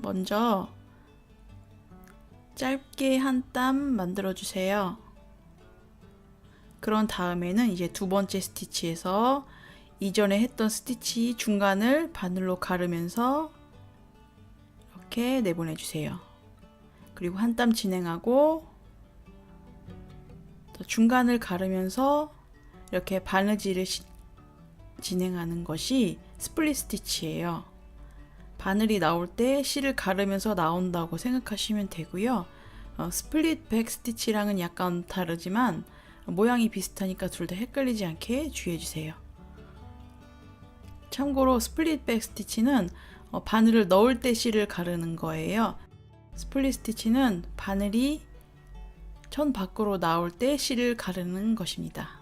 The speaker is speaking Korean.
먼저 짧게 한 땀 만들어 주세요. 그런 다음에는 이제 두 번째 스티치에서 이전에 했던 스티치 중간을 바늘로 가르면서 이렇게 내보내 주세요. 그리고 한 땀 진행하고 또 중간을 가르면서 이렇게 바느질을 시- 진행하는 것이 스플릿 스티치예요. 바늘이 나올 때 실을 가르면서 나온다고 생각하시면 되고요. 어, 스플릿 백 스티치랑은 약간 다르지만 모양이 비슷하니까 둘 다 헷갈리지 않게 주의해 주세요. 참고로 스플릿 백 스티치는 어, 바늘을 넣을 때 실을 가르는 거예요. 스플릿 스티치는 바늘이 천 밖으로 나올 때 실을 가르는 것입니다.